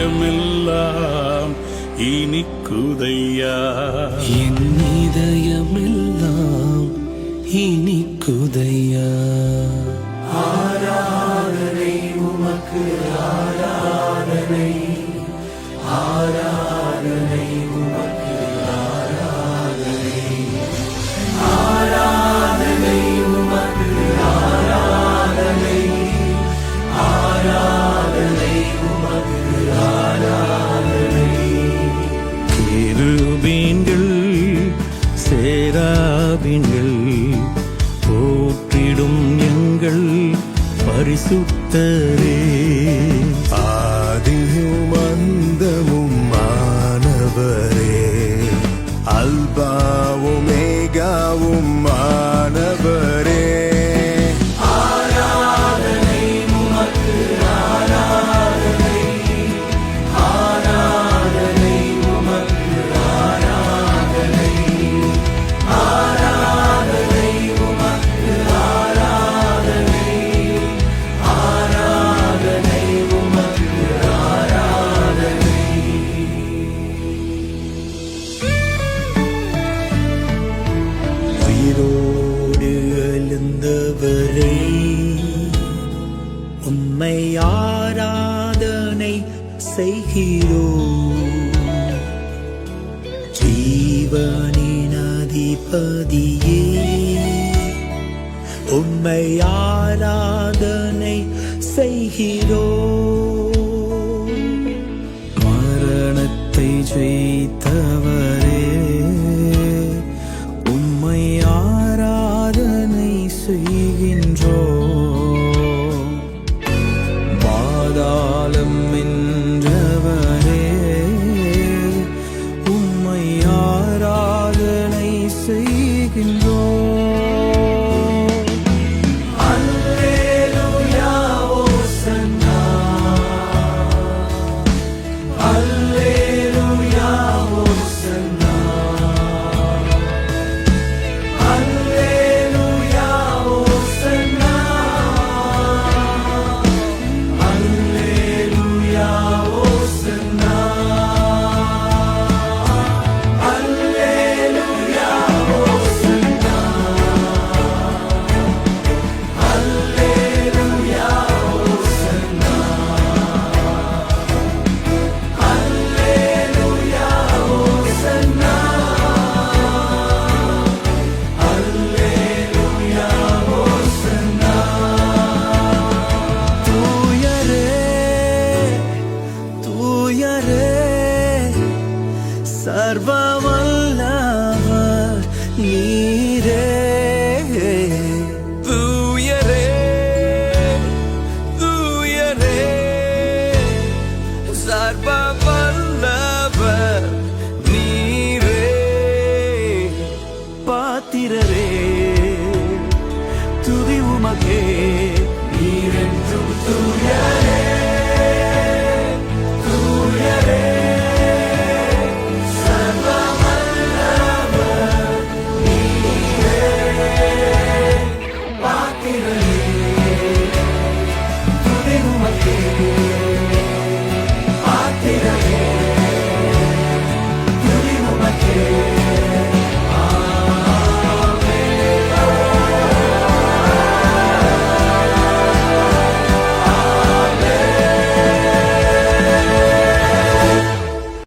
இதயமெல்லாம் இனிக்குதையா? என் இதயமெல்லாம் இனிக்குதையா? ஆராதனை உமக்கு ஆராதனை. ஆரா விண்ணில் போற்றிடும் எங்கள் பரிசுத்தரே. ஆதியும் அந்தமும் மாணவரே. அல்பாவும் மேகாவும் உம்மை ஆராதனை செய்கிறோ. ஜீவனின் அதிபதியே உம்மை ஆராதனை செய்கிறோ. மரணத்தை ஜெயித்தவரே സർവമ